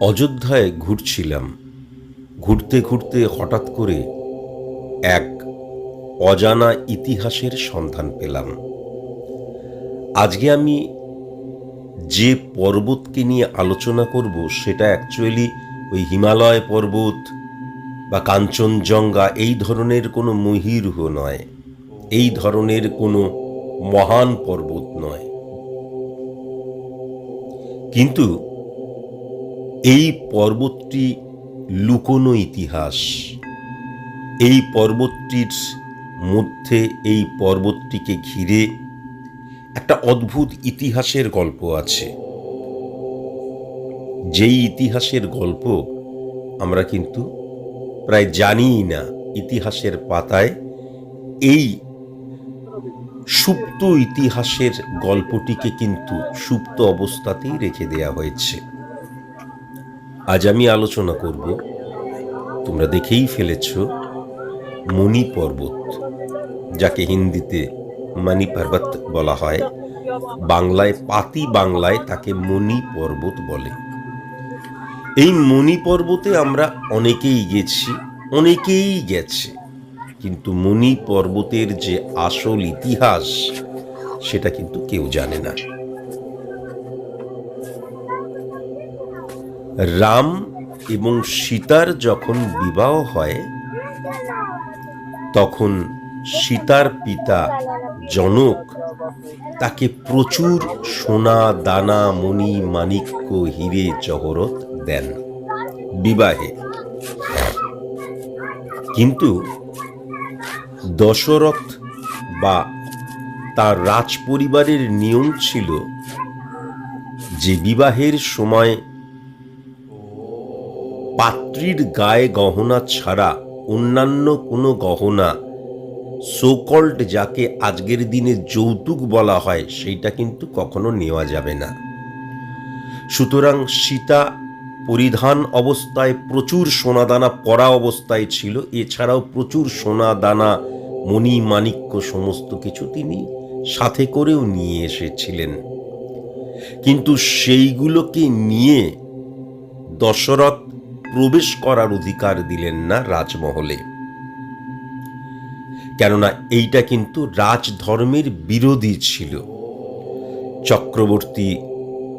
অযোধ্যায় ঘুরছিলাম। ঘুরতে ঘুরতে হঠাৎ করে এক অজানা ইতিহাসের সন্ধান পেলাম। আজকে আমি যে পর্বতকে নিয়ে আলোচনা করব সেটা অ্যাকচুয়ালি ওই হিমালয় পর্বত বা কাঞ্চনজঙ্ঘা এই ধরনের কোনো মহিরুহ নয়, এই ধরনের কোনো মহান পর্বত নয়। কিন্তু এই পর্বতটি লুকোনো ইতিহাস। এই পর্বতটির মধ্যে এই পর্বতটিকে ঘিরে একটা অদ্ভুত ইতিহাসের গল্প আছে। যেই ইতিহাসের গল্প আমরা কিন্তু প্রায় জানিই না ইতিহাসের পাতায়, এই সুপ্ত ইতিহাসের গল্পটিকে কিন্তু সুপ্ত অবস্থাতেই রেখে দেয়া হয়েছে। আজ আমি আলোচনা করব, তোমরা দেখেই ফেলেছ মণি পর্বত, যাকে হিন্দিতে মানি পর্বত বলা হয়। বাংলায়, পাতি বাংলায় তাকে মণি পর্বত বলে। এই মণি পর্বতে আমরা অনেকেই গেছি, অনেকেই গেছে, কিন্তু মণি পর্বতের যে আসল ইতিহাস, সেটা কিন্তু কেউ জানে না। রাম এবং সীতার যখন বিবাহ হয়, তখন সীতার পিতা জনক তাকে প্রচুর সোনা, দানা, মণি, মাণিক্য, হিরে, জহরত দেন বিবাহে। কিন্তু দশরথ বা তার রাজ পরিবারের নিয়ম ছিল যে বিবাহের সময় পাত্রীর গায়ে গহনা ছাড়া অন্যান্য কোনো গহনা। সোকল্ড যাকে আজকের দিনে যৌতুক বলা হয়, সেইটা কিন্তু কখনো নেওয়া যাবে না। সুতরাং সীতা পরিধান অবস্থায় প্রচুর সোনাদানা পরা অবস্থায় ছিল, এছাড়াও প্রচুর সোনা দানা মণি, মাণিক্য সমস্ত কিছু তিনি সাথে করেও নিয়ে এসেছিলেন। কিন্তু সেইগুলোকে নিয়ে দশরথ প্রবেশ করার অধিকার দিলেন না রাজমহলে। কেননা এইটা কিন্তু রাজধর্মের বিরোধী ছিল। চক্রবর্তী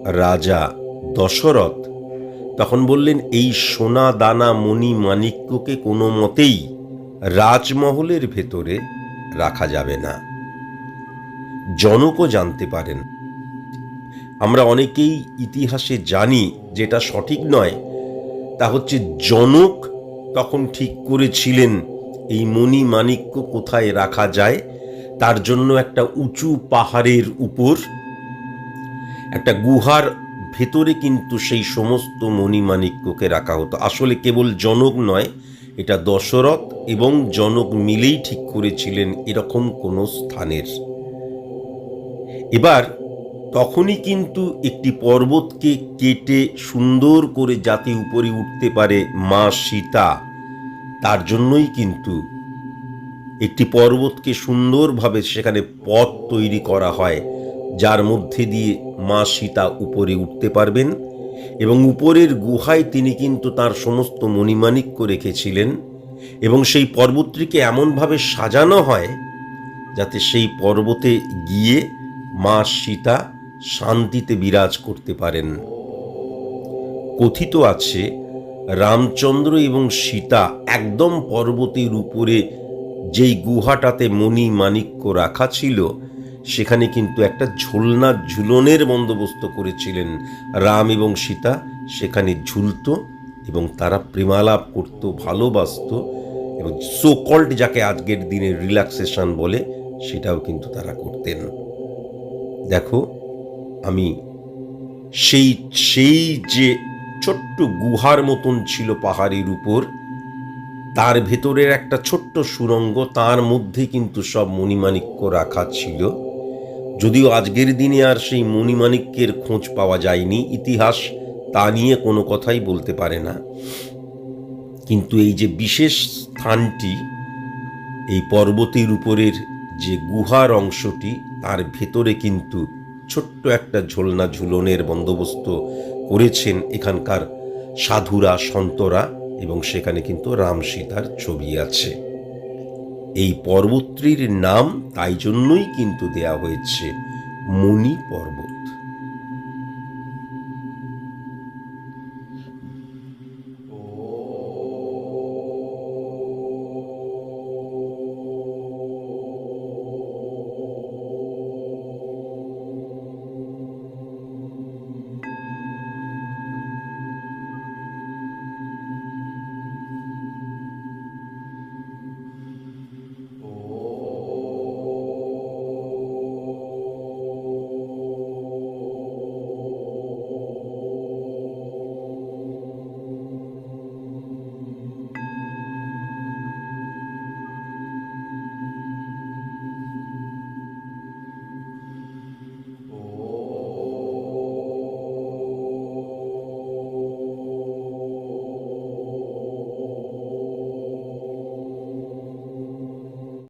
রাজা দশরথ তখন বললেন, এই সোনা দানা মণি মাণিক্যকে কোনো মতেই রাজমহলের ভেতরে রাখা যাবে না। জনকও জানতে পারেন। আমরা অনেকেই ইতিহাসে জানি যেটা সঠিক নয় তা হচ্ছে জনক তখন ঠিক করেছিলেন, এই মণি মাণিক্য কোথায় রাখা যায়? তার জন্য একটা উঁচু পাহাড়ের উপর, একটা গুহার ভেতরে কিন্তু সেই সমস্ত মণিমাণিক্যকে রাখা হতো। আসলে কেবল জনক নয়, এটা দশরথ এবং জনক মিলেই ঠিক করেছিলেন এরকম কোনো স্থানের। এবার তখনই কিন্তু একটি পর্বতকে কেটে সুন্দর করে যাতে উপরে উঠতে পারে মা সীতা। তার জন্যই কিন্তু একটি পর্বতকে সুন্দরভাবে সেখানে পথ তৈরি করা হয়, যার মধ্যে দিয়ে মা সীতা উপরে উঠতে পারবেন এবং উপরের গুহায় তিনি কিন্তু তার সমস্ত মণিমাণিক্য রেখেছিলেন এবং সেই পর্বতটিকে এমনভাবে সাজানো হয় যাতে সেই পর্বতে গিয়ে মা সীতা শান্তিতে বিরাজ করতে পারেন। কথিত আছে, রামচন্দ্র এবং সীতা একদম পর্বতের উপরে যেই গুহাটাতে মণি মাণিক্য রাখা ছিল, সেখানে কিন্তু একটা ঝুলনা ঝুলনের বন্দোবস্ত করেছিলেন রাম এবং সীতা। সেখানে ঝুলত এবং তারা প্রেমালাপ করত, ভালোবাসত এবং সোকল্ড যাকে আজকের দিনে রিল্যাক্সেশন বলে, সেটাও কিন্তু তারা করতেন। দেখো আমি সেই সেই যে ছোট্ট গুহার মতন ছিল পাহাড়ের উপর, তার ভেতরের একটা ছোট্ট সুরঙ্গ, তার মধ্যে কিন্তু সব মণিমাণিক্য রাখা ছিল। যদিও আজকের দিনে আর সেই মণিমাণিক্যের খোঁজ পাওয়া যায়নি, ইতিহাস তা নিয়ে কোনো কথাই বলতে পারে না। কিন্তু এই যে বিশেষ স্থানটি, এই পর্বতের উপরের যে গুহার অংশটি, তার ভেতরে কিন্তু ছোট্ট একটা ঝোলনা ঝুলনের বন্দোবস্ত করেছেন এখানকার সাধুরা, সন্তরা এবং সেখানে কিন্তু রাম সীতার ছবি আছে। এই পর্বতটির নাম তাই জন্যই কিন্তু দেয়া হয়েছে মণি পর্বত।